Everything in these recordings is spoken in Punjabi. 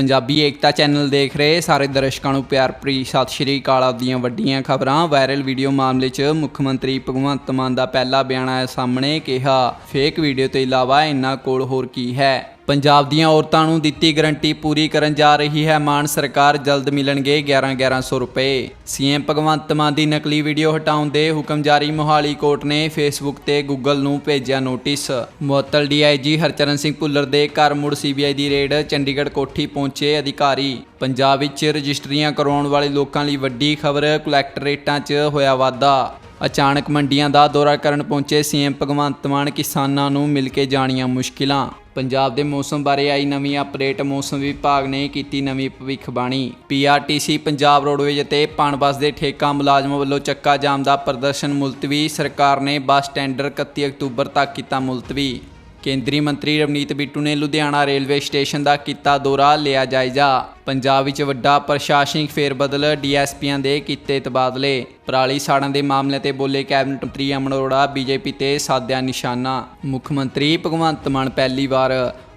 ਪੰਜਾਬੀ ਏਕਤਾ ਚੈਨਲ ਦੇਖ ਰਹੇ ਸਾਰੇ ਦਰਸ਼ਕਾਂ ਨੂੰ ਪਿਆਰ ਭਰੀ ਸਤਿ ਸ਼੍ਰੀ ਅਕਾਲ। ਆਪ ਦੀਆਂ ਵੱਡੀਆਂ ਖਬਰਾਂ, ਵਾਇਰਲ ਵੀਡੀਓ ਮਾਮਲੇ 'ਚ ਮੁੱਖ ਮੰਤਰੀ ਭਗਵੰਤ ਮਾਨ ਦਾ ਪਹਿਲਾ ਬਿਆਨ ਆਇਆ ਸਾਹਮਣੇ, ਕਿਹਾ, ਫੇਕ ਵੀਡੀਓ ਤੋਂ ਇਲਾਵਾ ਇਹਨਾਂ ਕੋਲ ਹੋਰ ਕੀ ਹੈ? ਪੰਜਾਬ ਦੀਆਂ ਔਰਤਾਂ ਨੂੰ ਦਿੱਤੀ ਗਰੰਟੀ ਪੂਰੀ ਕਰਨ ਜਾ ਰਹੀ ਹੈ। ਮਾਨ ਸਰਕਾਰ ਜਲਦ ਮਿਲਣਗੇ 11 1100 ਰੁਪਏ। ਸੀਐਮ ਭਗਵੰਤ ਮਾਨ ਦੀ ਨਕਲੀ ਵੀਡੀਓ ਹਟਾਉਣ ਦੇ ਹੁਕਮ ਜਾਰੀ ਮੋਹਾਲੀ ਕੋਰਟ ਨੇ ਫੇਸਬੁੱਕ ਤੇ ਗੂਗਲ ਨੂੰ ਭੇਜਿਆ ਨੋਟਿਸ। ਮੁਅੱਤਲ ਡੀਆਈਜੀ ਹਰਚਰਨ ਸਿੰਘ ਭੁੱਲਰ ਦੇ ਘਰ ਮੁੜ ਸੀਬੀਆਈ ਦੀ ਰੇਡ ਚੰਡੀਗੜ੍ਹ ਕੋਠੀ ਪਹੁੰਚੇ ਅਧਿਕਾਰੀ। ਪੰਜਾਬ ਵਿੱਚ ਰਜਿਸਟਰੀਆਂ ਕਰਵਾਉਣ ਵਾਲੇ ਲੋਕਾਂ ਲਈ ਵੱਡੀ ਖਬਰ ਕਲੈਕਟਰੇਟਾਂ 'ਚ ਹੋਇਆ ਵਾਧਾ। ਅਚਾਨਕ ਮੰਡੀਆਂ ਦਾ ਦੌਰਾ ਕਰਨ ਪਹੁੰਚੇ ਸੀਐਮ ਭਗਵੰਤ ਮਾਨ ਕਿਸਾਨਾਂ ਨੂੰ ਮਿਲ ਕੇ ਜਾਣੀਆਂ ਮੁਸ਼ਕਿਲਾਂ। ਪੰਜਾਬ ਦੇ ਮੌਸਮ ਬਾਰੇ ਆਈ ਨਵੀਂ ਅਪਡੇਟ ਮੌਸਮ ਵਿਭਾਗ ਨੇ ਕੀਤੀ ਨਵੀਂ ਭਵਿੱਖਬਾਣੀ। ਪੀਆਰਟੀਸੀ ਪੰਜਾਬ ਰੋਡਵੇਜ ਅਤੇ ਪਣਬਸ ਦੇ ਠੇਕਾ ਮੁਲਾਜ਼ਮਾਂ ਵੱਲੋਂ ਚੱਕਾ ਜਾਮ ਦਾ ਪ੍ਰਦਰਸ਼ਨ ਮੁਲਤਵੀ, ਸਰਕਾਰ ਨੇ ਬੱਸ ਟੈਂਡਰ 31 ਅਕਤੂਬਰ ਤੱਕ ਕੀਤਾ ਮੁਲਤਵੀ। ਕੇਂਦਰੀ ਮੰਤਰੀ ਰਵਨੀਤ ਬਿੱਟੂ ਨੇ ਲੁਧਿਆਣਾ ਰੇਲਵੇ ਸਟੇਸ਼ਨ ਦਾ ਕੀਤਾ ਦੌਰਾ, ਲਿਆ ਜਾਇਜ਼ਾ। ਪੰਜਾਬ ਵਿੱਚ ਵੱਡਾ ਪ੍ਰਸ਼ਾਸਨਿਕ ਫੇਰਬਦਲ ਡੀਐਸਪੀਆਂ ਦੇ ਕੀਤੇ ਤਬਾਦਲੇ। ਪਰਾਲੀ ਸਾੜਨ ਦੇ ਮਾਮਲੇ ਤੇ ਬੋਲੇ ਕੈਬਨਿਟ ਮੰਤਰੀ ਅਮਨ ਅਰੋੜਾ, ਬੀਜੇਪੀ ਤੇ ਸਾਧਿਆ ਨਿਸ਼ਾਨਾ। ਮੁੱਖ ਮੰਤਰੀ ਭਗਵੰਤ ਮਾਨ ਪਹਿਲੀ ਵਾਰ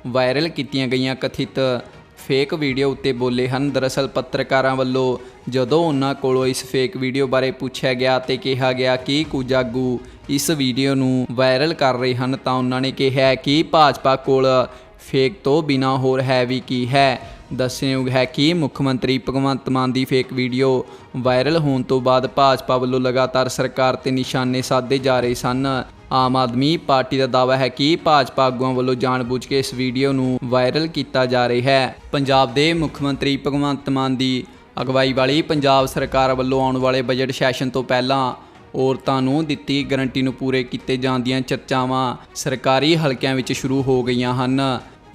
ਵਾਇਰਲ ਕੀਤੀਆਂ ਗਈਆਂ ਕਥਿਤ ਫੇਕ ਵੀਡੀਓ ਉੱਤੇ ਬੋਲੇ ਹਨ। ਦਰਅਸਲ ਪੱਤਰਕਾਰਾਂ ਵੱਲੋਂ ਜਦੋਂ ਉਹਨਾਂ ਕੋਲੋਂ ਇਸ ਫੇਕ ਵੀਡੀਓ ਬਾਰੇ ਪੁੱਛਿਆ ਗਿਆ ਤੇ ਕਿਹਾ ਗਿਆ ਕਿ ਕੁਝ ਆਗੂ ਇਸ ਵੀਡੀਓ ਨੂੰ ਵਾਇਰਲ ਕਰ ਰਹੇ ਹਨ ਤਾਂ ਉਹਨਾਂ ਨੇ ਕਿਹਾ ਕਿ ਭਾਜਪਾ ਕੋਲ ਫੇਕ ਤੋਂ ਬਿਨਾ ਹੋਰ ਹੈ ਵੀ ਕੀ ਹੈ। ਦੱਸਣਯੋਗ ਹੈ ਕਿ ਮੁੱਖ ਮੰਤਰੀ ਭਗਵੰਤ ਮਾਨ ਦੀ ਫੇਕ ਵੀਡੀਓ ਵਾਇਰਲ ਹੋਣ ਤੋਂ ਬਾਅਦ ਭਾਜਪਾ ਵੱਲੋਂ ਲਗਾਤਾਰ ਸਰਕਾਰ ਤੇ ਨਿਸ਼ਾਨੇ ਸਾਧੇ ਜਾ ਰਹੇ ਸਨ। ਆਮ ਆਦਮੀ ਪਾਰਟੀ ਦਾ ਦਾਅਵਾ ਹੈ ਕਿ ਭਾਜਪਾ ਆਗੂਆਂ ਵੱਲੋਂ ਜਾਣਬੁੱਝ ਕੇ ਇਸ ਵੀਡੀਓ ਨੂੰ ਵਾਇਰਲ ਕੀਤਾ ਜਾ ਰਿਹਾ ਹੈ। ਪੰਜਾਬ ਦੇ ਮੁੱਖ ਮੰਤਰੀ ਭਗਵੰਤ ਮਾਨ ਦੀ ਅਗਵਾਈ ਵਾਲੀ ਪੰਜਾਬ ਸਰਕਾਰ ਵੱਲੋਂ ਆਉਣ ਵਾਲੇ ਬਜਟ ਸੈਸ਼ਨ ਤੋਂ ਪਹਿਲਾਂ ਔਰਤਾਂ ਨੂੰ ਦਿੱਤੀ ਗਰੰਟੀ ਨੂੰ ਪੂਰੇ ਕੀਤੇ ਜਾਣ ਦੀਆਂ ਚਰਚਾਵਾਂ ਸਰਕਾਰੀ ਹਲਕਿਆਂ ਵਿੱਚ ਸ਼ੁਰੂ ਹੋ ਗਈਆਂ ਹਨ।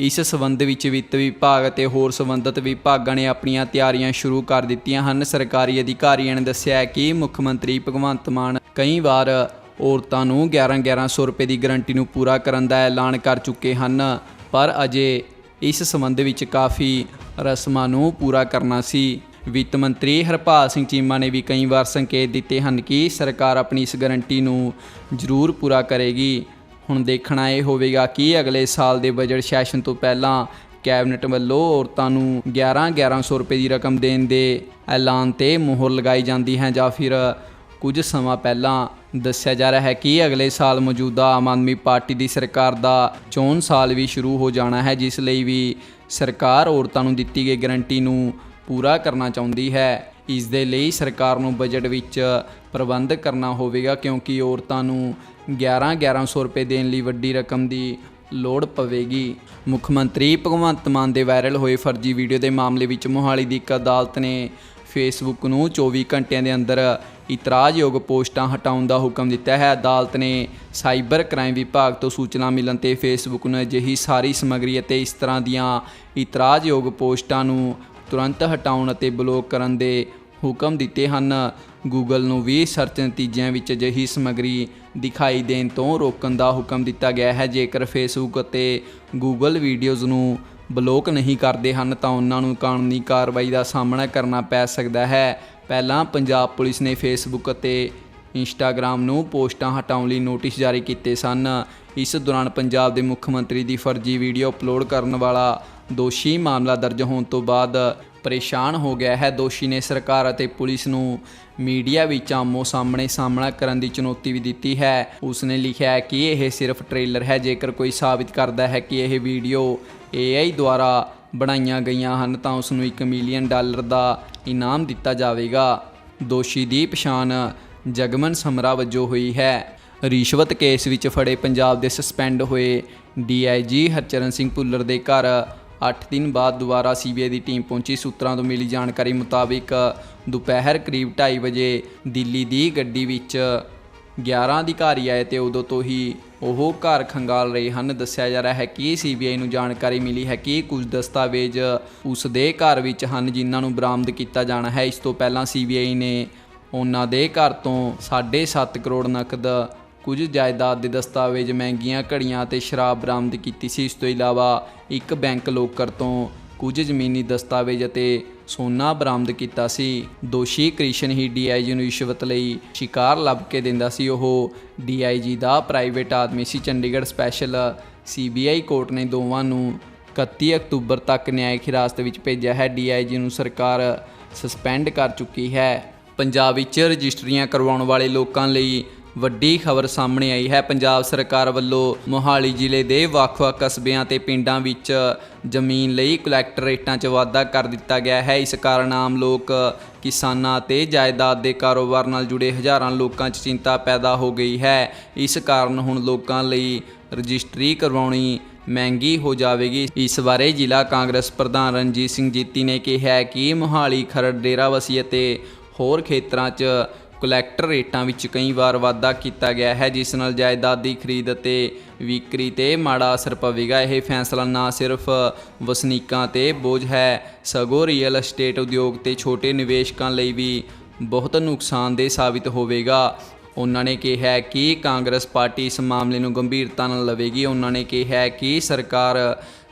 ਇਸ ਸਬੰਧ ਵਿੱਚ ਵਿੱਤ ਵਿਭਾਗ ਅਤੇ ਹੋਰ ਸੰਬੰਧਿਤ ਵਿਭਾਗਾਂ ਨੇ ਆਪਣੀਆਂ ਤਿਆਰੀਆਂ ਸ਼ੁਰੂ ਕਰ ਦਿੱਤੀਆਂ ਹਨ। ਸਰਕਾਰੀ ਅਧਿਕਾਰੀਆਂ ਨੇ ਦੱਸਿਆ ਕਿ ਮੁੱਖ ਮੰਤਰੀ ਭਗਵੰਤ ਮਾਨ ਕਈ ਵਾਰ ਔਰਤਾਂ ਨੂੰ 11-1100 ਰੁਪਏ ਦੀ ਗਰੰਟੀ ਨੂੰ ਪੂਰਾ ਕਰਨ ਦਾ ਐਲਾਨ ਕਰ ਚੁੱਕੇ ਹਨ। ਪਰ ਅਜੇ ਇਸ ਸੰਬੰਧ ਵਿੱਚ ਕਾਫੀ ਰਸਮਾਂ ਨੂੰ ਪੂਰਾ ਕਰਨਾ ਸੀ। ਵਿੱਤ ਮੰਤਰੀ ਹਰਪਾਲ ਸਿੰਘ ਚੀਮਾ ਨੇ ਵੀ ਕਈ ਵਾਰ ਸੰਕੇਤ ਦਿੱਤੇ ਹਨ ਕਿ ਸਰਕਾਰ ਆਪਣੀ ਇਸ ਗਰੰਟੀ ਨੂੰ ਜ਼ਰੂਰ ਪੂਰਾ ਕਰੇਗੀ। ਹੁਣ ਦੇਖਣਾ ਇਹ ਹੋਵੇਗਾ ਕਿ ਅਗਲੇ ਸਾਲ ਦੇ ਬਜਟ ਸੈਸ਼ਨ ਤੋਂ ਪਹਿਲਾਂ ਕੈਬਨਿਟ ਵੱਲੋਂ ਔਰਤਾਂ ਨੂੰ 11-1100 ਰੁਪਏ ਦੀ ਰਕਮ ਦੇਣ ਦੇ ਐਲਾਨ ਤੇ ਮੋਹਰ ਲਗਾਈ ਜਾਂਦੀ ਹੈ ਜਾਂ ਫਿਰ ਕੁਝ ਸਮਾਂ ਪਹਿਲਾਂ ਦੱਸਿਆ ਜਾ ਰਿਹਾ ਹੈ ਕਿ ਅਗਲੇ ਸਾਲ ਮੌਜੂਦਾ ਆਮ ਆਦਮੀ ਪਾਰਟੀ ਦੀ ਸਰਕਾਰ ਦਾ ਚੋਣ ਸਾਲ ਵੀ ਸ਼ੁਰੂ ਹੋ ਜਾਣਾ ਹੈ, ਜਿਸ ਲਈ ਵੀ ਸਰਕਾਰ ਔਰਤਾਂ ਨੂੰ ਦਿੱਤੀ ਗਈ ਗਰੰਟੀ ਨੂੰ ਪੂਰਾ ਕਰਨਾ ਚਾਹੁੰਦੀ ਹੈ। ਇਸ ਦੇ ਲਈ ਸਰਕਾਰ ਨੂੰ ਬਜਟ ਵਿੱਚ ਪ੍ਰਬੰਧ ਕਰਨਾ ਹੋਵੇਗਾ, ਕਿਉਂਕਿ ਔਰਤਾਂ ਨੂੰ 11-1100 ਰੁਪਏ ਦੇਣ ਲਈ ਵੱਡੀ ਰਕਮ ਦੀ ਲੋੜ ਪਵੇਗੀ। ਮੁੱਖ ਮੰਤਰੀ ਭਗਵੰਤ ਮਾਨ ਦੇ ਵਾਇਰਲ ਹੋਏ ਫਰਜ਼ੀ ਵੀਡੀਓ ਦੇ ਮਾਮਲੇ ਵਿੱਚ ਮੋਹਾਲੀ ਦੀ ਇੱਕ ਅਦਾਲਤ ਨੇ ਫੇਸਬੁੱਕ ਨੂੰ 24 ਘੰਟਿਆਂ ਦੇ ਅੰਦਰ ਇਤਰਾਜ਼ਯੋਗ ਪੋਸਟਾਂ ਹਟਾਉਣ ਦਾ ਹੁਕਮ ਦਿੱਤਾ ਹੈ। ਅਦਾਲਤ ਨੇ ਸਾਈਬਰ ਕ੍ਰਾਈਮ ਵਿਭਾਗ ਤੋਂ ਸੂਚਨਾ ਮਿਲਣ ਤੇ ਫੇਸਬੁੱਕ ਨੂੰ ਅਜਿਹੀ ਸਾਰੀ ਸਮੱਗਰੀ ਅਤੇ ਇਸ ਤਰ੍ਹਾਂ ਦੀਆਂ ਇਤਰਾਜ਼ਯੋਗ ਪੋਸਟਾਂ ਨੂੰ ਤੁਰੰਤ ਹਟਾਉਣ ਅਤੇ ਬਲੌਕ ਕਰਨ ਦੇ ਹੁਕਮ ਦਿੱਤੇ ਹਨ। ਗੂਗਲ ਨੂੰ ਵੀ ਸਰਚ ਨਤੀਜਿਆਂ ਵਿੱਚ ਅਜਿਹੀ ਸਮੱਗਰੀ ਦਿਖਾਈ ਦੇਣ ਤੋਂ ਰੋਕਣ ਦਾ ਹੁਕਮ ਦਿੱਤਾ ਗਿਆ ਹੈ। ਜੇਕਰ ਫੇਸਬੁੱਕ ਅਤੇ ਗੂਗਲ ਵੀਡੀਓਜ਼ ਨੂੰ ਬਲੋਕ ਨਹੀਂ ਕਰਦੇ ਹਨ ਤਾਂ ਉਹਨਾਂ ਨੂੰ ਕਾਨੂੰਨੀ ਕਾਰਵਾਈ ਦਾ ਸਾਹਮਣਾ ਕਰਨਾ ਪੈ ਸਕਦਾ ਹੈ। ਪਹਿਲਾਂ ਪੰਜਾਬ ਪੁਲਿਸ ਨੇ ਫੇਸਬੁੱਕ ਅਤੇ ਇੰਸਟਾਗ੍ਰam ਨੂੰ ਪੋਸਟਾਂ ਹਟਾਉਣ ਲਈ ਨੋਟਿਸ ਜਾਰੀ ਕੀਤੇ ਸਨ। ਇਸ ਦੌਰਾਨ ਪੰਜਾਬ ਦੇ ਮੁੱਖ ਮੰਤਰੀ ਦੀ ਫਰਜ਼ੀ ਵੀਡੀਓ ਅਪਲੋਡ ਕਰਨ ਵਾਲਾ ਦੋਸ਼ੀ ਮਾਮਲਾ ਦਰਜ ਹੋਣ ਤੋਂ ਬਾਅਦ ਪਰੇਸ਼ਾਨ ਹੋ ਗਿਆ ਹੈ। ਦੋਸ਼ੀ ਨੇ ਸਰਕਾਰ ਅਤੇ ਪੁਲਿਸ ਨੂੰ ਮੀਡੀਆ ਵਿੱਚ ਆਮੋ ਸਾਹਮਣੇ ਸਾਹਮਣਾ ਕਰਨ ਦੀ ਚੁਣੌਤੀ ਵੀ ਦਿੱਤੀ ਹੈ। ਉਸ ਨੇ ਲਿਖਿਆ ਹੈ ਕਿ ਇਹ ਸਿਰਫ ਟ੍ਰੇਲਰ ਹੈ। ਜੇਕਰ ਕੋਈ ਸਾਬਿਤ ਕਰਦਾ ਹੈ ਕਿ ਇਹ ਵੀਡੀਓ AI ਦੁਆਰਾ ਬਣਾਈਆਂ ਗਈਆਂ ਹਨ ਤਾਂ ਉਸ ਨੂੰ 1 ਮਿਲੀਅਨ ਡਾਲਰ ਦਾ ਇਨਾਮ ਦਿੱਤਾ ਜਾਵੇਗਾ। ਦੋਸ਼ੀ ਦੀ ਪਛਾਣ ਜਗਮਨ ਸਮਰਾ ਵਜੋਂ ਹੋਈ ਹੈ। ਰਿਸ਼ਵਤ ਕੇਸ ਵਿੱਚ ਫੜੇ ਪੰਜਾਬ ਦੇ ਸਸਪੈਂਡ ਹੋਏ ਡੀਆਈਜੀ ਹਰਚਰਨ ਸਿੰਘ ਭੁੱਲਰ ਦੇ ਘਰ। 8 ਦਿਨ ਬਾਅਦ ਦੁਬਾਰਾ ਸੀਬੀਆਈ ਦੀ ਟੀਮ ਪਹੁੰਚੀ। ਸੂਤਰਾਂ ਤੋਂ ਮਿਲੀ ਜਾਣਕਾਰੀ ਮੁਤਾਬਿਕ ਦੁਪਹਿਰ ਕਰੀਬ 2:30 ਵਜੇ ਦਿੱਲੀ ਦੀ ਗੱਡੀ ਵਿੱਚ 11 ਅਧਿਕਾਰੀ ਆਏ ਤੇ ਉਦੋਂ ਤੋਂ ਹੀ ਉਹ ਘਰ ਖੰਗਾਲ ਰਹੇ ਹਨ। ਦੱਸਿਆ ਜਾ ਰਿਹਾ ਹੈ ਕਿ ਸੀਬੀਆਈ ਨੂੰ ਜਾਣਕਾਰੀ ਮਿਲੀ ਹੈ ਕਿ ਕੁਝ ਦਸਤਾਵੇਜ਼ ਉਸ ਦੇ ਘਰ ਵਿੱਚ ਹਨ, ਜਿਨ੍ਹਾਂ ਨੂੰ ਬਰਾਮਦ ਕੀਤਾ ਜਾਣਾ ਹੈ। ਇਸ ਤੋਂ ਪਹਿਲਾਂ ਸੀਬੀਆਈ ਨੇ ਉਹਨਾਂ ਦੇ ਘਰ ਤੋਂ 7.5 ਕਰੋੜ ਨਕਦ, ਕੁਝ ਜਾਇਦਾਦ ਦੇ ਦਸਤਾਵੇਜ਼, ਮਹਿੰਗੀਆਂ ਘੜੀਆਂ ਅਤੇ ਸ਼ਰਾਬ ਬਰਾਮਦ ਕੀਤੀ ਸੀ। ਇਸ ਤੋਂ ਇਲਾਵਾ ਇੱਕ ਬੈਂਕ ਲੋਕਰ ਤੋਂ ਕੁਝ ਜ਼ਮੀਨੀ ਦਸਤਾਵੇਜ਼ ਅਤੇ ਸੋਨਾ ਬਰਾਮਦ ਕੀਤਾ ਸੀ। ਦੋਸ਼ੀ ਕ੍ਰਿਸ਼ਨ ਹੀ ਡੀਆਈਜੀ ਨੂੰ ਰਿਸ਼ਵਤ ਲਈ ਸ਼ਿਕਾਰ ਲੱਭ ਕੇ ਦਿੰਦਾ ਸੀ। ਉਹ ਡੀਆਈਜੀ ਦਾ ਪ੍ਰਾਈਵੇਟ ਆਦਮੀ ਸੀ। ਚੰਡੀਗੜ੍ਹ ਸਪੈਸ਼ਲ ਸੀਬੀਆਈ ਕੋਰਟ ਨੇ ਦੋਵਾਂ ਨੂੰ 31 ਅਕਤੂਬਰ ਤੱਕ ਨਿਆਇਕ ਹਿਰਾਸਤ ਵਿੱਚ ਭੇਜਿਆ ਹੈ। ਡੀਆਈਜੀ ਨੂੰ ਸਰਕਾਰ ਸਸਪੈਂਡ ਕਰ ਚੁੱਕੀ ਹੈ। ਪੰਜਾਬ ਵਿੱਚ ਰਜਿਸਟਰੀਆਂ ਕਰਵਾਉਣ ਵਾਲੇ ਲੋਕਾਂ ਲਈ ਵੱਡੀ ਖਬਰ ਸਾਹਮਣੇ ਆਈ ਹੈ। ਪੰਜਾਬ ਸਰਕਾਰ ਵੱਲੋਂ ਮੋਹਾਲੀ ਜ਼ਿਲ੍ਹੇ ਦੇ ਵੱਖ-ਵੱਖ ਕਸਬਿਆਂ ਤੇ ਪਿੰਡਾਂ ਵਿੱਚ ਜ਼ਮੀਨ ਲਈ ਕਲੈਕਟਰ ਰੇਟਾਂ 'ਚ ਵਾਧਾ ਕਰ ਦਿੱਤਾ ਗਿਆ ਹੈ। ਇਸ ਕਾਰਨ ਆਮ ਲੋਕ ਕਿਸਾਨਾਂ ਤੇ ਜਾਇਦਾਦ ਦੇ ਕਾਰੋਬਾਰ ਨਾਲ ਜੁੜੇ ਹਜ਼ਾਰਾਂ ਲੋਕਾਂ 'ਚ ਚਿੰਤਾ ਪੈਦਾ ਹੋ ਗਈ ਹੈ। ਇਸ ਕਾਰਨ ਹੁਣ ਲੋਕਾਂ ਲਈ ਰਜਿਸਟਰੀ ਕਰਵਾਉਣੀ ਮਹਿੰਗੀ ਹੋ ਜਾਵੇਗੀ। ਇਸ ਬਾਰੇ ਜ਼ਿਲ੍ਹਾ ਕਾਂਗਰਸ ਪ੍ਰਧਾਨ ਰਣਜੀਤ ਸਿੰਘ ਜੀਤੀ ਨੇ ਕਿਹਾ ਕਿ ਮੋਹਾਲੀ, ਖਰੜ ਡੇਰਾਬੱਸੀ ਅਤੇ ਹੋਰ ਖੇਤਰਾਂ 'ਚ ਕਲੈਕਟਰ ਰੇਟਾਂ ਵਿੱਚ ਕਈ ਵਾਰ ਵਾਧਾ ਕੀਤਾ ਗਿਆ ਹੈ, ਜਿਸ ਨਾਲ ਜਾਇਦਾਦ ਦੀ ਖਰੀਦ ਅਤੇ ਵਿਕਰੀ ਤੇ ਮਾੜਾ ਅਸਰ ਪਵੇਗਾ। ਇਹ ਫੈਸਲਾ ਨਾ ਸਿਰਫ ਵਸਨੀਕਾਂ ਤੇ ਬੋਝ ਹੈ, ਸਗੋਂ ਰੀਅਲ ਅਸਟੇਟ ਉਦਯੋਗ ਤੇ ਛੋਟੇ ਨਿਵੇਸ਼ਕਾਂ ਲਈ ਵੀ ਬਹੁਤ ਨੁਕਸਾਨਦੇਹ ਸਾਬਿਤ ਹੋਵੇਗਾ। ਉਹਨਾਂ ਨੇ ਕਿਹਾ ਕਿ ਕਾਂਗਰਸ ਪਾਰਟੀ ਇਸ ਮਾਮਲੇ ਨੂੰ ਗੰਭੀਰਤਾ ਨਾਲ ਲਵੇਗੀ। ਉਹਨਾਂ ਨੇ ਕਿਹਾ ਕਿ ਸਰਕਾਰ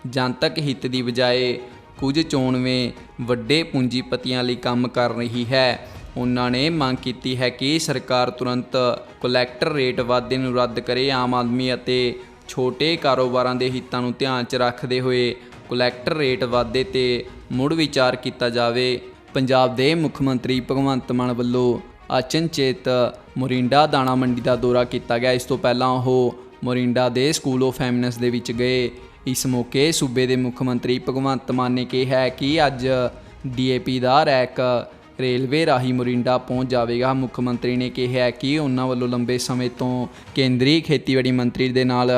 ਜਨਤਕ ਹਿੱਤ ਦੀ ਬਜਾਏ ਕੁਝ ਚੋਣਵੇਂ ਵੱਡੇ ਪੂੰਜੀਪਤੀਆਂ ਲਈ ਕੰਮ ਕਰ ਰਹੀ ਹੈ। ਉਹਨਾਂ ਨੇ ਮੰਗ ਕੀਤੀ ਹੈ ਕਿ ਸਰਕਾਰ ਤੁਰੰਤ ਕਲੈਕਟਰ ਰੇਟ ਵਾਧੇ ਨੂੰ ਰੱਦ ਕਰੇ। ਆਮ ਆਦਮੀ ਅਤੇ ਛੋਟੇ ਕਾਰੋਬਾਰਾਂ ਦੇ ਹਿੱਤਾਂ ਨੂੰ ਧਿਆਨ 'ਚ ਰੱਖਦੇ ਹੋਏ ਕਲੈਕਟਰ ਰੇਟ ਵਾਧੇ ਤੇ ਮੁੜ ਵਿਚਾਰ ਕੀਤਾ ਜਾਵੇ। ਪੰਜਾਬ ਦੇ ਮੁੱਖ ਮੰਤਰੀ ਭਗਵੰਤ ਮਾਨ ਵੱਲੋਂ ਅਚਨਚੇਤ ਮੋਰਿੰਡਾ ਦਾਣਾ ਮੰਡੀ ਦਾ ਦੌਰਾ ਕੀਤਾ ਗਿਆ। ਇਸ ਤੋਂ ਪਹਿਲਾਂ ਉਹ ਮੋਰਿੰਡਾ ਦੇ ਸਕੂਲ ਆਫ ਫੈਮਿਨਸ ਦੇ ਵਿੱਚ ਗਏ। ਇਸ ਮੌਕੇ ਸੂਬੇ ਦੇ ਮੁੱਖ ਮੰਤਰੀ ਭਗਵੰਤ ਮਾਨ ਨੇ ਕਿਹਾ ਕਿ ਅੱਜ ਡੀਏਪੀ ਦਾ ਰੈਕ ਰੇਲਵੇ ਰਾਹੀਂ ਮੋਰਿੰਡਾ ਪਹੁੰਚ ਜਾਵੇਗਾ। ਮੁੱਖ ਮੰਤਰੀ ਨੇ ਕਿਹਾ ਕਿ ਉਹਨਾਂ ਵੱਲੋਂ ਲੰਬੇ ਸਮੇਂ ਤੋਂ ਕੇਂਦਰੀ ਖੇਤੀਬਾੜੀ ਮੰਤਰੀ ਦੇ ਨਾਲ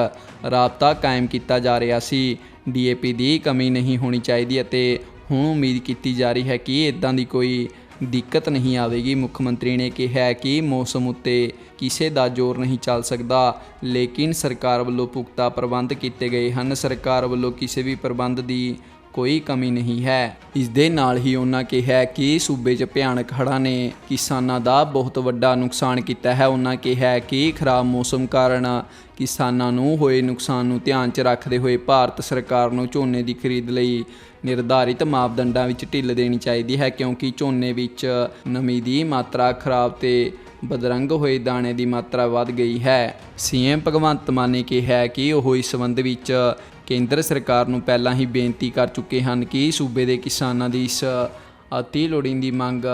ਰਾਬਤਾ ਕਾਇਮ ਕੀਤਾ ਜਾ ਰਿਹਾ ਸੀ। ਡੀਏਪੀ ਦੀ ਕਮੀ ਨਹੀਂ ਹੋਣੀ ਚਾਹੀਦੀ ਅਤੇ ਹੁਣ ਉਮੀਦ ਕੀਤੀ ਜਾ ਰਹੀ ਹੈ ਕਿ ਇਦਾਂ ਦੀ ਕੋਈ ਦਿੱਕਤ ਨਹੀਂ ਆਵੇਗੀ। ਮੁੱਖ ਮੰਤਰੀ ਨੇ ਕਿਹਾ ਕਿ ਮੌਸਮ ਉੱਤੇ ਕਿਸੇ ਦਾ ਜ਼ੋਰ ਨਹੀਂ ਚੱਲ ਸਕਦਾ, ਲੇਕਿਨ ਸਰਕਾਰ ਵੱਲੋਂ ਪੁਖਤਾ ਪ੍ਰਬੰਧ ਕੀਤੇ ਗਏ ਹਨ। ਸਰਕਾਰ ਵੱਲੋਂ ਕਿਸੇ ਵੀ ਪ੍ਰਬੰਧ ਦੀ ਕੋਈ ਕਮੀ ਨਹੀਂ ਹੈ। ਇਸ ਦੇ ਨਾਲ ਹੀ ਉਹਨਾਂ ਕਿਹਾ ਕਿ ਸੂਬੇ 'ਚ ਭਿਆਨਕ ਹੜ੍ਹਾਂ ਨੇ ਕਿਸਾਨਾਂ ਦਾ ਬਹੁਤ ਵੱਡਾ ਨੁਕਸਾਨ ਕੀਤਾ ਹੈ। ਉਹਨਾਂ ਕਿਹਾ ਕਿ ਖਰਾਬ ਮੌਸਮ ਕਾਰਨ ਕਿਸਾਨਾਂ ਨੂੰ ਹੋਏ ਨੁਕਸਾਨ ਨੂੰ ਧਿਆਨ 'ਚ ਰੱਖਦੇ ਹੋਏ ਭਾਰਤ ਸਰਕਾਰ ਨੂੰ ਝੋਨੇ ਦੀ ਖਰੀਦ ਲਈ ਨਿਰਧਾਰਿਤ ਮਾਪਦੰਡਾਂ ਵਿੱਚ ਢਿੱਲ ਦੇਣੀ ਚਾਹੀਦੀ ਹੈ ਕਿਉਂਕਿ ਝੋਨੇ ਵਿੱਚ ਨਮੀ ਦੀ ਮਾਤਰਾ ਖਰਾਬ ਤੇ ਬਦਰੰਗ ਹੋਏ ਦਾਣੇ ਦੀ ਮਾਤਰਾ ਵੱਧ ਗਈ ਹੈ। ਸੀਐਮ ਭਗਵੰਤ ਮਾਨ ਨੇ ਕਿਹਾ ਕਿ ਉਹ ਇਸ ਸੰਬੰਧ ਵਿੱਚ ਕੇਂਦਰ ਸਰਕਾਰ ਨੂੰ ਪਹਿਲਾਂ ਹੀ ਬੇਨਤੀ ਕਰ ਚੁੱਕੇ ਹਨ ਕਿ ਸੂਬੇ ਦੇ ਕਿਸਾਨਾਂ ਦੀ ਇਸ ਅਤੀ ਲੋੜੀਂਦੀ ਮੰਗ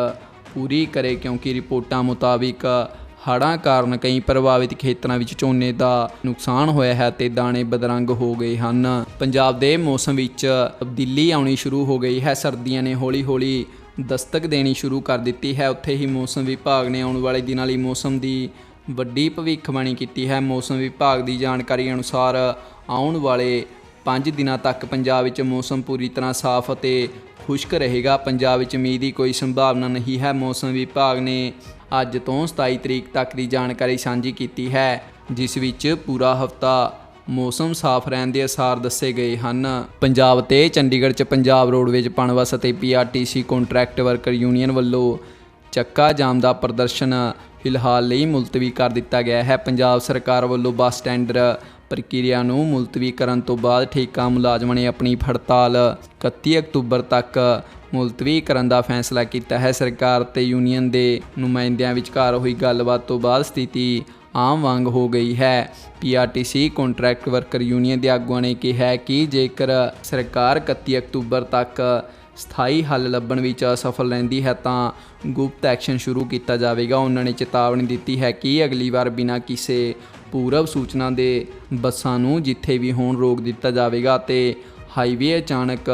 ਪੂਰੀ ਕਰੇ ਕਿਉਂਕਿ ਰਿਪੋਰਟਾਂ ਮੁਤਾਬਿਕ ਹੜ੍ਹਾਂ ਕਾਰਨ ਕਈ ਪ੍ਰਭਾਵਿਤ ਖੇਤਰਾਂ ਵਿੱਚ ਝੋਨੇ ਦਾ ਨੁਕਸਾਨ ਹੋਇਆ ਹੈ ਤੇ ਦਾਣੇ ਬਦਰੰਗ ਹੋ ਗਏ ਹਨ। ਪੰਜਾਬ ਦੇ ਮੌਸਮ ਵਿੱਚ ਤਬਦੀਲੀ ਆਉਣੀ ਸ਼ੁਰੂ ਹੋ ਗਈ ਹੈ। ਸਰਦੀਆਂ ਨੇ ਹੌਲੀ-ਹੌਲੀ ਦਸਤਕ ਦੇਣੀ ਸ਼ੁਰੂ ਕਰ ਦਿੱਤੀ ਹੈ। ਉੱਥੇ ਹੀ ਮੌਸਮ ਵਿਭਾਗ ਨੇ ਆਉਣ ਵਾਲੇ ਦਿਨਾਂ ਲਈ ਮੌਸਮ ਦੀ ਵੱਡੀ ਭਵਿੱਖਬਾਣੀ ਕੀਤੀ ਹੈ। ਮੌਸਮ ਵਿਭਾਗ ਦੀ ਜਾਣਕਾਰੀ ਅਨੁਸਾਰ ਆਉਣ ਵਾਲੇ 5 ਦਿਨਾਂ ਤੱਕ ਪੰਜਾਬ ਵਿੱਚ ਮੌਸਮ ਪੂਰੀ ਤਰ੍ਹਾਂ ਸਾਫ਼ ਅਤੇ ਖੁਸ਼ਕ ਰਹੇਗਾ। ਪੰਜਾਬ ਵਿੱਚ ਮੀਂਹ ਦੀ ਕੋਈ ਸੰਭਾਵਨਾ ਨਹੀਂ ਹੈ। ਮੌਸਮ ਵਿਭਾਗ ਨੇ ਅੱਜ ਤੋਂ 27 ਤਰੀਕ ਤੱਕ ਦੀ ਜਾਣਕਾਰੀ ਸਾਂਝੀ ਕੀਤੀ ਹੈ, ਜਿਸ ਵਿੱਚ ਪੂਰਾ ਹਫਤਾ ਮੌਸਮ ਸਾਫ਼ ਰਹਿਣ ਦੇ ਅਸਾਰ ਦੱਸੇ ਗਏ ਹਨ। ਪੰਜਾਬ ਤੇ ਚੰਡੀਗੜ੍ਹ 'ਚ ਪੰਜਾਬ ਰੋਡਵੇਜ਼, ਪਣਵਸ ਅਤੇ ਪੀਆਰਟੀਸੀ ਕੰਟਰੈਕਟ ਵਰਕਰ ਯੂਨੀਅਨ ਵੱਲੋਂ ਚੱਕਾ ਜਾਮ ਦਾ ਪ੍ਰਦਰਸ਼ਨ ਫਿਲਹਾਲ ਲਈ ਮੁਲਤਵੀ ਕਰ ਦਿੱਤਾ ਗਿਆ ਹੈ। ਪੰਜਾਬ ਸਰਕਾਰ ਵੱਲੋਂ ਬੱਸ ਸਟੈਂਡਰ ਪ੍ਰਕਿਰਿਆ ਨੂੰ ਮੁਲਤਵੀ ਕਰਨ ਤੋਂ ਬਾਅਦ ਠੇਕਾ ਮੁਲਾਜ਼ਮਾਂ ਨੇ ਆਪਣੀ ਹੜਤਾਲ 31 ਅਕਤੂਬਰ ਤੱਕ ਮੁਲਤਵੀ ਕਰਨ ਦਾ ਫੈਸਲਾ ਕੀਤਾ ਹੈ। ਸਰਕਾਰ ਤੇ ਯੂਨੀਅਨ ਦੇ ਨੁਮਾਇੰਦਿਆਂ ਵਿਚਕਾਰ ਹੋਈ ਗੱਲਬਾਤ ਤੋਂ ਬਾਅਦ ਸਥਿਤੀ ਆਮ ਵਾਂਗ ਹੋ ਗਈ ਹੈ। ਪੀਆਰਟੀਸੀ ਕੰਟਰੈਕਟ ਵਰਕਰ ਯੂਨੀਅਨ ਦੇ ਆਗੂਆਂ ਨੇ ਕਿਹਾ ਕਿ ਜੇਕਰ ਸਰਕਾਰ 31 ਅਕਤੂਬਰ ਤੱਕ ਸਥਾਈ ਹੱਲ ਲੱਭਣ ਵਿੱਚ ਅਸਫਲ ਰਹਿੰਦੀ ਹੈ ਤਾਂ ਗੁਪਤ ਐਕਸ਼ਨ ਸ਼ੁਰੂ ਕੀਤਾ ਜਾਵੇਗਾ। ਉਹਨਾਂ ਨੇ ਚੇਤਾਵਨੀ ਦਿੱਤੀ ਹੈ ਕਿ ਅਗਲੀ ਵਾਰ ਬਿਨਾਂ ਕਿਸੇ ਪੂਰਵ ਸੂਚਨਾ ਦੇ ਬੱਸਾਂ ਨੂੰ ਜਿੱਥੇ ਵੀ ਹੋਣ ਰੋਕ ਦਿੱਤਾ ਜਾਵੇਗਾ ਤੇ ਹਾਈਵੇ ਅਚਾਨਕ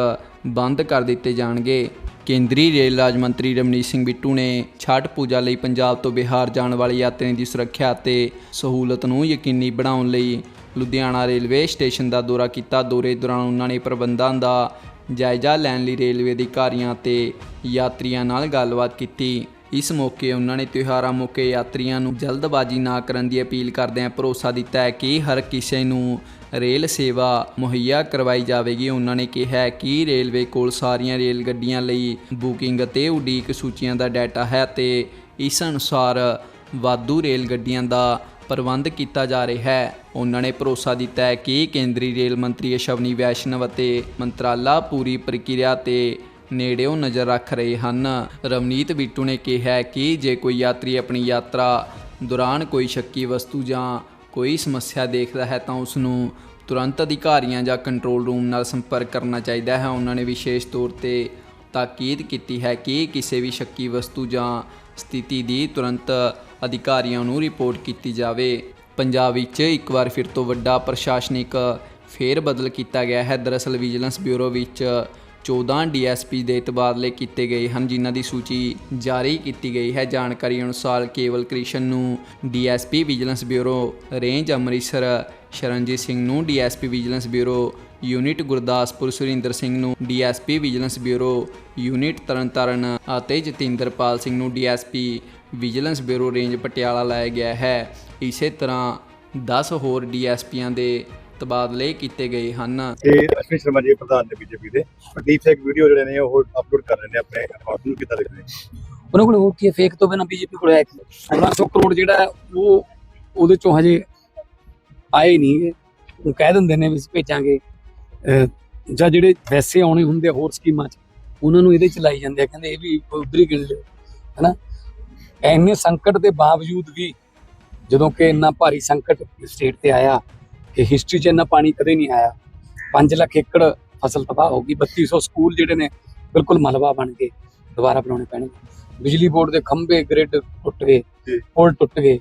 ਬੰਦ ਕਰ ਦਿੱਤੇ ਜਾਣਗੇ। ਕੇਂਦਰੀ ਰੇਲ ਰਾਜ ਮੰਤਰੀ ਰਮਨੀਤ ਸਿੰਘ ਬਿੱਟੂ ਨੇ ਛਠ ਪੂਜਾ ਲਈ ਪੰਜਾਬ ਤੋਂ ਬਿਹਾਰ ਜਾਣ ਵਾਲੇ ਯਾਤਰੀਆਂ ਦੀ ਸੁਰੱਖਿਆ ਅਤੇ ਸਹੂਲਤ ਨੂੰ ਯਕੀਨੀ ਬਣਾਉਣ ਲਈ ਲੁਧਿਆਣਾ ਰੇਲਵੇ ਸਟੇਸ਼ਨ ਦਾ ਦੌਰਾ ਕੀਤਾ। ਦੌਰੇ ਦੌਰਾਨ ਉਹਨਾਂ ਨੇ ਪ੍ਰਬੰਧਾਂ ਦਾ ਜਾਇਜ਼ਾ ਲੈਣ ਲਈ ਰੇਲਵੇ ਅਧਿਕਾਰੀਆਂ ਤੇ ਯਾਤਰੀਆਂ ਨਾਲ ਗੱਲਬਾਤ ਕੀਤੀ। ਇਸ ਮੌਕੇ ਉਹਨਾਂ ਨੇ ਤਿਉਹਾਰਾਂ ਮੌਕੇ ਯਾਤਰੀਆਂ ਨੂੰ ਜਲਦਬਾਜ਼ੀ ਨਾ ਕਰਨ ਦੀ ਅਪੀਲ ਕਰਦਿਆਂ ਭਰੋਸਾ ਦਿੱਤਾ ਹੈ ਕਿ ਹਰ ਕਿਸੇ ਨੂੰ ਰੇਲ ਸੇਵਾ ਮੁਹੱਈਆ ਕਰਵਾਈ ਜਾਵੇਗੀ। ਉਹਨਾਂ ਨੇ ਕਿਹਾ ਕਿ ਰੇਲਵੇ ਕੋਲ ਸਾਰੀਆਂ ਰੇਲ ਗੱਡੀਆਂ ਲਈ ਬੁਕਿੰਗ ਅਤੇ ਉਡੀਕ ਸੂਚੀਆਂ ਦਾ ਡਾਟਾ ਹੈ ਤੇ ਇਸ ਅਨੁਸਾਰ ਵਾਧੂ ਰੇਲ ਗੱਡੀਆਂ ਦਾ ਪ੍ਰਬੰਧ ਕੀਤਾ ਜਾ ਰਿਹਾ ਹੈ। ਉਹਨਾਂ ਨੇ ਭਰੋਸਾ ਦਿੱਤਾ ਹੈ ਕਿ ਕੇਂਦਰੀ ਰੇਲ ਮੰਤਰੀ ਅਸ਼ਵਨੀ ਵੈਸ਼ਨਵ ਅਤੇ ਮੰਤਰਾਲਾ ਪੂਰੀ ਪ੍ਰਕਿਰਿਆ ਤੇ ਨੇੜਿਓਂ ਨਜ਼ਰ ਰੱਖ ਰਹੇ ਹਨ। ਰਵਨੀਤ ਬਿੱਟੂ ਨੇ ਕਿਹਾ ਕਿ ਜੇ ਕੋਈ ਯਾਤਰੀ ਆਪਣੀ ਯਾਤਰਾ ਦੌਰਾਨ ਕੋਈ ਸ਼ੱਕੀ ਵਸਤੂ ਜਾਂ ਕੋਈ ਸਮੱਸਿਆ ਦੇਖਦਾ ਹੈ ਤਾਂ ਉਸ ਨੂੰ ਤੁਰੰਤ ਅਧਿਕਾਰੀਆਂ ਜਾਂ ਕੰਟਰੋਲ ਰੂਮ ਨਾਲ ਸੰਪਰਕ ਕਰਨਾ ਚਾਹੀਦਾ ਹੈ। ਉਹਨਾਂ ਨੇ ਵਿਸ਼ੇਸ਼ ਤੌਰ ਤੇ ਤਾਕੀਦ ਕੀਤੀ ਹੈ ਕਿ ਕਿਸੇ ਵੀ ਸ਼ੱਕੀ ਵਸਤੂ ਜਾਂ ਸਥਿਤੀ ਦੀ ਤੁਰੰਤ ਅਧਿਕਾਰੀਆਂ ਨੂੰ ਰਿਪੋਰਟ ਕੀਤੀ ਜਾਵੇ। ਪੰਜਾਬ ਵਿੱਚ ਇੱਕ ਵਾਰ ਫਿਰ ਤੋਂ ਵੱਡਾ ਪ੍ਰਸ਼ਾਸਨਿਕ ਫੇਰ ਬਦਲ ਕੀਤਾ ਗਿਆ ਹੈ। ਦਰਅਸਲ ਵਿਜੀਲੈਂਸ ਬਿਊਰੋ ਵਿੱਚ 14 ਡੀਐਸਪੀ ਦੇ ਤਬਾਦਲੇ ਕੀਤੇ ਗਏ ਹਨ, ਜਿਨ੍ਹਾਂ ਦੀ ਸੂਚੀ ਜਾਰੀ ਕੀਤੀ ਗਈ ਹੈ। ਜਾਣਕਾਰੀ ਅਨੁਸਾਰ ਕੇਵਲ ਕ੍ਰਿਸ਼ਨ ਨੂੰ DSP vigilance bureau range Amritsar, Sharanjit Singh ਨੂੰ DSP vigilance bureau unit Gurdaspur, Surinder Singh ਨੂੰ DSP vigilance bureau unit Tarn Taran ਅਤੇ ਜਤਿੰਦਰਪਾਲ ਸਿੰਘ ਨੂੰ DSP vigilance bureau range Patiala ਲਾਇਆ ਗਿਆ ਹੈ। ਇਸੇ ਤਰ੍ਹਾਂ 10 ਹੋਰ ਡੀਐਸਪੀਆਂ ਦੇ ਤਬਾਦਲੇ ਕੀਤੇ ਗਏ ਹਨ। ਤੇ ਅਸ਼ਵਨੀ ਸ਼ਰਮਾ ਜੀ ਪ੍ਰਧਾਨ ਨੇ ਬੀਜੇਪੀ ਦੇ। ਪ੍ਰਦੀਪ ਸਿੰਘ ਵੀਡੀਓ ਜਿਹੜੇ ਨੇ ਉਹ ਅਪਲੋਡ ਕਰ ਰਹੇ ਨੇ ਆਪਣੇ ਅਕਾਊਂਟ ਨੂੰ ਕਿੱਦਾਂ ਦੇਖਦੇ ਨੇ? ਉਹਨਾਂ ਕੋਲ ਹੋਰ ਕੀ ਹੈ ਫੇਕ ਤੋਂ ਬਿਨਾ ਬੀਜੇਪੀ ਕੋਲ ਹੈ 1600 ਕਰੋੜ ਜਿਹੜਾ ਉਹ ਉਹਦੇ ਚੋਂ ਹਜੇ ਆਏ ਨਹੀਂ। ਉਹ ਕਹਿ ਦਿੰਦੇ ਨੇ ਵੀ ਭੇਜਾਂਗੇ। ਜਾਂ ਜਿਹੜੇ ਵੈਸੇ ਆਉਣੇ ਹੁੰਦੇ ਹੋਰ ਸਕੀਮਾਂ 'ਚ ਉਹਨਾਂ ਨੂੰ ਇਹਦੇ ਚ ਲਾਈ ਜਾਂਦੇ ਆ। ਕਹਿੰਦੇ ਇਹ ਵੀ ਉਧਰ ਹੀ ਗਿਣ ਲਿਓ ਹਨਾ? ਐਨੇ ਸੰਕਟ ਦੇ ਬਾਵਜੂਦ ਵੀ ਜਦੋਂ ਕਿ ਇੰਨਾ ਭਾਰੀ ਸੰਕਟ ਸਟੇਟ ਤੇ ਆਇਆ ਕਿ ਹਿਸਟਰੀ 'ਚ ਇੰਨਾ ਪਾਣੀ ਕਦੇ ਨਹੀਂ ਆਇਆ। 5 ਲੱਖ ਏਕੜ ਫਸਲ ਤਬਾਹ ਹੋ ਗਈ 3200 ਸਕੂਲ ਜਿਹੜੇ ਨੇ ਬਿਲਕੁਲ ਮਲਬਾ ਬਣ ਗਏ ਦੁਬਾਰਾ ਬਣਾਉਣੇ ਪੈਣਗੇ। ਬਿਜਲੀ ਬੋਰਡ ਦੇ ਖੰਭੇ ਗ੍ਰਿਡ ਟੁੱਟ ਗਏ। ਪੁਲ ਟੁੱਟ ਗਏ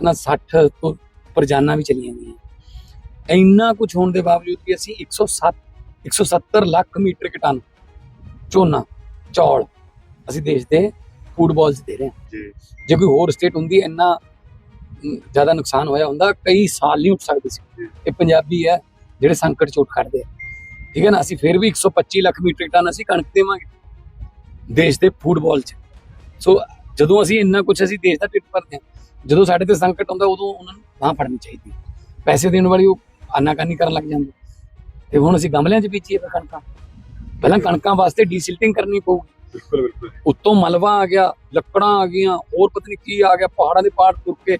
ਹਨਾ 60 ਤੋਂ ਉੱਪਰ ਜਾਨਾਂ ਵੀ ਚਲੀਆਂ ਗਈਆਂ। ਇੰਨਾ ਕੁਝ ਹੋਣ ਦੇ ਬਾਵਜੂਦ ਵੀ ਅਸੀਂ 107 170 ਲੱਖ ਮੀਟ੍ਰਿਕ ਟਨ ਝੋਨਾ ਚੌਲ ਅਸੀਂ ਦੇਸ਼ ਦੇ ਫੂਡ ਬਾਲਸ ਦੇ ਰਹੇ ਹਾਂ। ਜੀ। ਕੋਈ ਹੋਰ ਸਟੇਟ ਹੁੰਦੀ ਇੰਨਾ ਜ਼ਿਆਦਾ ਨੁਕਸਾਨ ਹੋਇਆ ਹੁੰਦਾ ਕਈ ਸਾਲ ਨਹੀਂ ਉੱਠ ਸਕਦੇ ਸੀ। ਇਹ ਪੰਜਾਬੀ ਹੈ ਜਿਹੜੇ ਸੰਕਟ ਚ ਉੱਠ ਖੜਦੇ ਆ। ਠੀਕ ਹੈ ਨਾ? ਅਸੀਂ ਫਿਰ ਵੀ 125 ਲੱਖ ਮੀਟ੍ਰਿਕ ਟਨ ਅਸੀਂ ਕਣਕ ਦੇਵਾਂਗੇ ਦੇਸ਼ ਦੇ ਫੂਡ ਬਾਲ ਚ। ਸੋ ਜਦੋਂ ਅਸੀਂ ਇੰਨਾ ਕੁਝ ਅਸੀਂ ਦੇਸ਼ ਦਾ ਢਿੱਡ ਭਰਦੇ ਹਾਂ ਜਦੋਂ ਸਾਡੇ ਤੇ ਸੰਕਟ ਆਉਂਦਾ ਉਦੋਂ ਉਹਨਾਂ ਨੂੰ ਬਾਂਹ ਫੜਨੀ ਚਾਹੀਦੀ। ਪੈਸੇ ਦੇਣ ਵਾਲੀ ਉਹ ਆਨਾਕਾਨੀ ਕਰਨ ਲੱਗ ਜਾਂਦੇ ਤੇ ਹੁਣ ਅਸੀਂ ਗਮਲਿਆਂ 'ਚ ਬੀਜੀਏ ਫਿਰ ਕਣਕਾਂ। ਪਹਿਲਾਂ ਕਣਕਾਂ ਵਾਸਤੇ ਡੀਸਿਲਟਿੰਗ ਕਰਨੀ ਪਊਗੀ। ਬਿਲਕੁਲ ਬਿਲਕੁਲ। ਉੱਤੋਂ ਮਲਬਾ ਆ ਗਿਆ ਲੱਕੜਾਂ ਆ ਗਈਆਂ ਹੋਰ ਪਤਾ ਨਹੀਂ ਕੀ ਆ ਗਿਆ ਪਹਾੜਾਂ ਦੇ ਪਹਾੜ ਟੁੱਟ ਕੇ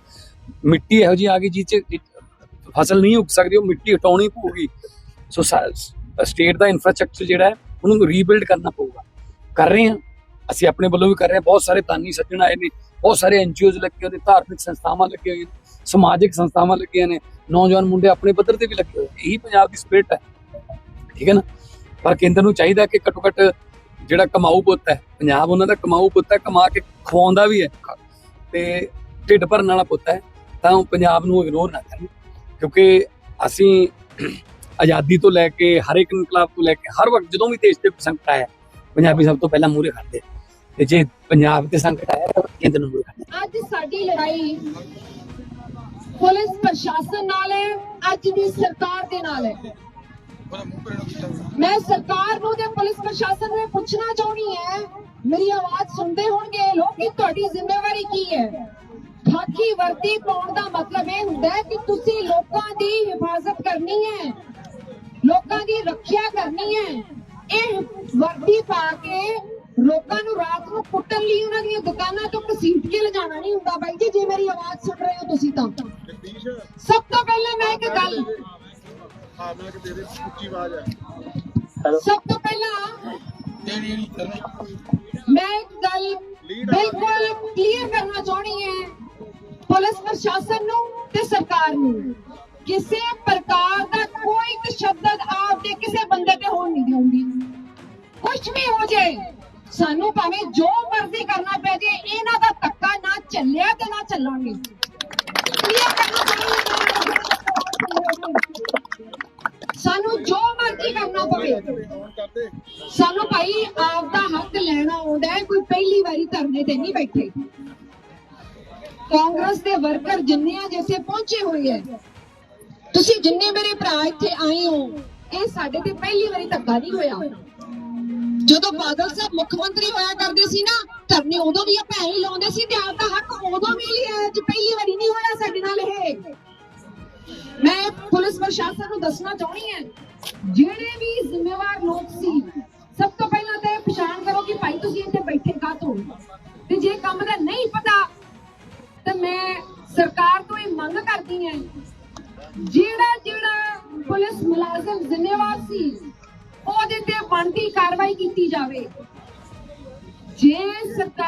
ਮਿੱਟੀ ਇਹੋ ਜਿਹੀ ਆ ਗਈ ਜਿਹ 'ਚ ਫਸਲ ਨਹੀਂ ਉੱਗ ਸਕਦੀ, ਉਹ ਮਿੱਟੀ ਹਟਾਉਣੀ ਪਊਗੀ। ਸੋ ਸਟੇਟ ਦਾ ਇਨਫਰਾਸਟ੍ਰਕਚਰ ਜਿਹੜਾ ਹੈ, ਉਹਨੂੰ ਰੀਬਿਲਡ ਕਰਨਾ ਪਊਗਾ। ਕਰ ਰਹੇ ਹਾਂ। ਅਸੀਂ ਆਪਣੇ ਵੱਲੋਂ ਵੀ ਕਰ ਰਹੇ ਹਾਂ। ਬਹੁਤ ਸਾਰੇ ਤਾਨੀ ਸੱਜਣ ਆਏ ਨੇ। ਬਹੁਤ ਸਾਰੇ ਐਨਜੀਓਜ਼ ਲੱਗੇ ਹੋਏ ਨੇ, ਧਾਰਮਿਕ ਸੰਸਥਾਵਾਂ ਲੱਗੇ ਹੋਏ ਨੇ, ਸਮਾਜਿਕ ਸੰਸਥਾਵਾਂ ਲੱਗੀਆਂ ਨੇ, ਨੌਜਵਾਨ ਮੁੰਡੇ ਆਪਣੇ ਪੱਧਰ ਤੇ ਵੀ ਲੱਗੇ ਹੋਏ ਇਹੀ ਪੰਜਾਬ ਦੀ ਸਪਿਰਿਟ ਹੈ। ਠੀਕ ਹੈ ਨਾ? ਪਰ ਕੇਂਦਰ ਨੂੰ ਚਾਹੀਦਾ ਕਿ ਘੱਟੋ ਘੱਟ ਜਿਹੜਾ ਕਮਾਊ ਪੁੱਤ ਹੈ, ਪੰਜਾਬ ਉਹਨਾਂ ਦਾ ਕਮਾਊ ਪੁੱਤ ਹੈ, ਕਮਾ ਕੇ ਖਵਾਉਂਦਾ ਵੀ ਹੈ। ਤੇ ਢਿੱਡ ਭਰਨ ਵਾਲਾ ਪੁੱਤ ਹੈ। ਤਾਂ ਉਹ ਪੰਜਾਬ ਨੂੰ ਇਗਨੋਰ ਨਾ ਕਰਨ, ਕਿਉਂਕਿ ਅਸੀਂ ਆਜ਼ਾਦੀ ਤੋਂ ਲੈ ਕੇ, ਹਰ ਇੱਕ ਇਨਕਲਾਬ ਤੋਂ ਲੈ ਕੇ, ਹਰ ਵਕਤ ਜਦੋਂ ਵੀ ਦੇਸ਼ ਤੇ ਸੰਕਟ ਆਇਆ, ਪੰਜਾਬੀ ਸਭ ਤੋਂ ਪਹਿਲਾਂ ਮੂਹਰੇ ਖੜਦੇ ਤੇ ਜੇ ਪੰਜਾਬ ਤੇ ਸੰਕਟ ਆਇਆ, ਤਾਂ ਕੇਂਦਰ ਨੂੰ ਮੂਹਰੇ ਖੜਨਾ ਅੱਜ ਸਾਡੀ ਲੜਾਈ ਪੁਲਿਸ ਪ੍ਰਸ਼ਾਸਨ ਨਾਲ ਹੈ, ਅੱਜ ਦੀ ਸਰਕਾਰ ਦੇ ਨਾਲ ਹੈ। ਮੈਂ ਸਰਕਾਰ ਨੂੰ ਤੇ ਪੁਲਿਸ ਪ੍ਰਸ਼ਾਸਨ ਨੂੰ ਪੁੱਛਣਾ ਚਾਹੁੰਦੀ ਹੈ, ਮੇਰੀ ਆਵਾਜ਼ ਸੁਣਦੇ ਹੋਣਗੇ ਲੋਕ ਕਿ ਤੁਹਾਡੀ ਜ਼ਿੰਮੇਵਾਰੀ ਕੀ ਹੈ? ਖਾਕੀ ਵਰਦੀ ਪਾਉਣ ਦਾ ਮਤਲਬ ਇਹ ਹੁੰਦਾ ਹੈ ਕਿ ਤੁਸੀਂ ਲੋਕਾਂ ਦੀ ਹਿਫਾਜ਼ਤ ਕਰਨੀ ਹੈ। ਲੋਕਾਂ ਦੀ ਰੱਖਿਆ ਕਰਨੀ ਹੈ। ਇਹ ਵਰਦੀ ਪਾ ਕੇ ਲੋਕਾਂ ਨੂੰ ਰਾਤ ਨੂੰ ਕੁੱਟਣ ਲਈ ਉਹਨਾਂ ਦੀਆਂ ਦੁਕਾਨਾਂ ਤੋਂ ਘਸੀਟ ਕੇ ਲਿਜਾਣਾ ਨਹੀਂ ਹੁੰਦਾ। ਬਾਈ ਜੀ ਜੇ ਮੇਰੀ ਆਵਾਜ਼ ਸੁਣ ਰਹੇ ਹੋ ਤੁਸੀਂ ਤਾਂ। ਸਭ ਤੋਂ ਪਹਿਲਾਂ ਮੈਂ ਇੱਕ ਗੱਲ ਮੈਂ ਕਿ ਤੇਰੇ ਉੱਚੀ ਆਵਾਜ਼ ਹੈ ਸਭ ਤੋਂ ਪਹਿਲਾਂ ਮੈਂ ਇੱਕ ਗੱਲ ਬਿਲਕੁਲ ਕਲੀਅਰ ਕਰਨਾ ਚਾਹਣੀ ਹੈ। ਪੁਲਿਸ ਪ੍ਰਸ਼ਾਸਨ ਨੂੰ ਤੇ ਸਰਕਾਰ ਨੂੰ ਕਿਸੇ ਪ੍ਰਕਾਰ ਦਾ ਕੋਈ ਤਸ਼ੱਦਦ ਆਪ ਦੇ ਕਿਸੇ ਬੰਦੇ ਤੇ ਹੋਣ ਨਹੀਂ ਦਿਉਂਗੀ ਕੁਝ ਵੀ ਹੋ ਜਾਏ ਸਾਨੂੰ ਭਾਵੇਂ ਜੋ ਮਰਜ਼ੀ ਕਰਨਾ ਪੈ ਜਾਏ ਇਹਨਾਂ ਦਾ ਧੱਕਾ ਨਾ ਚੱਲਿਆ ਤੇ ਨਾ ਚੱਲਾਂਗੇ। ਸਾਨੂੰ ਜੋ ਮਰਜ਼ੀ ਕਰਨਾ ਪਵੇ। ਸਾਨੂੰ ਭਾਈ ਆਪ ਦਾ ਹੱਕ ਲੈਣਾ ਆਉਂਦਾ ਹੈ, ਕੋਈ ਪਹਿਲੀ ਵਾਰੀ ਧਰਨੇ ਤੇ ਨਹੀਂ ਬੈਠੇ। ਕਾਂਗਰਸ ਦੇ ਵਰਕਰ ਜਿੰਨੇ ਆ ਜੈਸੇ ਪਹੁੰਚੇ ਹੋਏ ਹੈ। ਤੁਸੀਂ ਜਿੰਨੇ ਮੇਰੇ ਭਰਾ ਇੱਥੇ ਆਏ ਹੋ, ਇਹ ਸਾਡੇ ਤੇ ਪਹਿਲੀ ਵਾਰੀ ਧੱਕਾ ਨਹੀਂ ਹੋਇਆ। ਜਦੋਂ ਬਾਦਲ ਸਾਹਿਬ ਮੁੱਖ ਮੰਤਰੀ ਹੋਇਆ ਕਰਦੇ ਸੀ ਨਾ, ਧਰਨੇ ਉਦੋਂ ਵੀ ਆਪਾਂ ਐਂ ਹੀ ਲਾਉਂਦੇ ਸੀ ਤੇ ਆਪ ਦਾ ਹੱਕ ਉਦੋਂ ਵੀ ਲਿਆ, ਅੱਜ ਪਹਿਲੀ ਵਾਰੀ ਨਹੀਂ ਹੋਇਆ ਸਾਡੇ ਨਾਲ ਇਹ। ਮੈਂ ਪੁਲਿਸ ਪ੍ਰਸ਼ਾਸਨ ਨੂੰ ਦੱਸਣਾ ਚਾਹੁੰਦੀ ਹਾਂ, ਜਿਹੜੇ ਵੀ ਜ਼ਿੰਮੇਵਾਰ ਲੋਕ ਸੀ, ਸਭ ਤੋਂ ਪਹਿਲਾਂ ਤਾਂ ਇਹ ਪਛਾਣ ਕਰੋ ਕਿ ਭਾਈ ਤੁਸੀਂ ਇੱਥੇ ਬੈਠੇ ਕਾਹਤੋਂ? ਤੇ ਜੇ ਕੰਮ ਦਾ ਨਹੀਂ ਕੀਤੀ ਜਾਵੇ। ਜੇ ਸਰਕਾਰ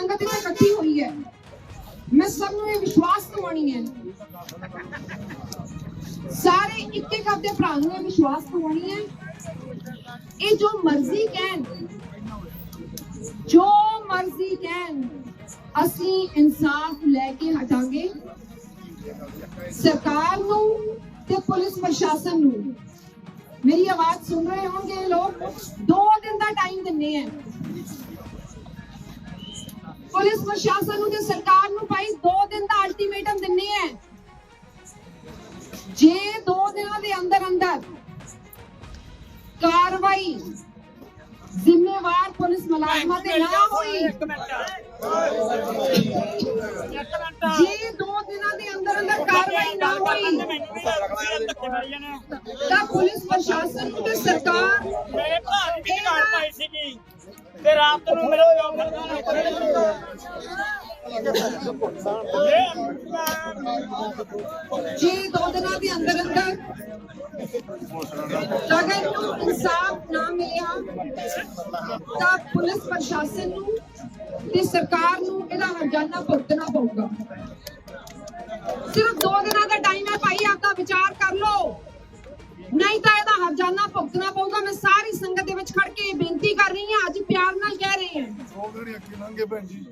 ਸੰਗਤ ਇੱਥੇ ਇਕੱਠੀ ਹੋਈ ਹੈ। ਮੈਂ ਸਭ ਨੂੰ ਇਹ ਵਿਸ਼ਵਾਸ ਦਿਵਾਉਣੀ ਹੈ। ਸਾਰੇ ਇੱਕ ਇੱਕ ਆਪਦੇ ਭਰਾ ਨੂੰ ਇਹ ਵਿਸ਼ਵਾਸ ਦਿਵਾਉਣੀ ਹੈ। ਇਹ ਜੋ ਮਰਜ਼ੀ ਕਹਿਣ, ਜੋ ਮਰਜ਼ੀ ਕਹਿਣ, ਅਸੀਂ ਇਨਸਾਫ ਲੈ ਕੇ ਹਟਾਂਗੇ। ਸਰਕਾਰ ਨੂੰ ਤੇ ਪੁਲਿਸ ਪ੍ਰਸ਼ਾਸਨ ਨੂੰ। ਮੇਰੀ ਆਵਾਜ਼ ਸੁਣ ਰਹੇ ਹੋਣਗੇ ਲੋਕ? 2 ਦਿਨ ਦਾ ਟਾਈਮ ਦਿੰਨੇ ਆ। ਪੁਲਿਸ ਪ੍ਰਸ਼ਾਸਨ ਨੂੰ ਤੇ ਸਰਕਾਰ ਨੂੰ ਭਾਈ 2 ਦਿਨ ਦਾ ਅਲਟੀਮੇਟਮ ਦਿੰਨੇ ਆ। ਜੇ 2 ਦਿਨਾਂ ਦੇ ਅੰਦਰ ਅੰਦਰ ਕਾਰਵਾਈ ਜ਼ਿੰਮੇਵਾਰ ਪੁਲਿਸ ਮੁਲਾਜ਼ਮਾਂ ਤੇ ਨਾ ਹੋਈ ਜੇ 2 ਦਿਨਾਂ ਦੇ ਅੰਦਰ ਅੰਦਰ ਕਾਰਵਾਈ ਨਾ ਹੋਈ ਤਾਂ ਪੁਲਿਸ ਪ੍ਰਸ਼ਾਸਨ ਨੂੰ ਤੇ ਸਰਕਾਰ ਮੇਰੇ ਭਰਾ ਦੀ ਵੀ ਕਾਰ ਪਾਈ ਸੀਗੀ। ਤੇ ਰਾਤ ਨੂੰ ਮੇਰੇ ਜੇ 2 ਦਿਨਾਂ ਦੇ ਅੰਦਰ ਅੰਦਰ। ਅਗਰ ਨੂੰ ਇਨਸਾਫ ਨਾ ਮਿਲਿਆ, ਤਾਂ ਪੁਲਿਸ ਪ੍ਰਸ਼ਾਸਨ ਨੂੰ ਤੇ ਸਰਕਾਰ ਨੂੰ ਇਹਦਾ ਹਰਜਾਨਾ ਭੁਗਤਣਾ ਪਊਗਾ। ਸਿਰਫ ਦੋ ਦਿਨਾਂ ਦਾ ਟਾਈਮ ਹੈ, ਭਾਈ, ਆਪਦਾ ਵਿਚਾਰ ਕਰ ਲਓ। ਨਹੀਂ ਤਾਂ ਇਹਦਾ ਹਰਜਾਨਾ ਭੁਗਤਣਾ ਪਊਗਾ। ਮੈਂ ਸਾਰੀ ਸੰਗਤ ਦੇ ਵਿੱਚ ਖੜ ਕੇ ਇਹ ਬੇਨਤੀ ਕਰ ਰਹੀ ਹਾਂ, ਅੱਜ ਪਿਆਰ ਨਾਲ ਕਹਿ ਰਹੀ ਹਾਂ। ਦੋ ਦਿਨ ਅੱਗੇ ਲੰਘੇ ਭੈਣ ਜੀ।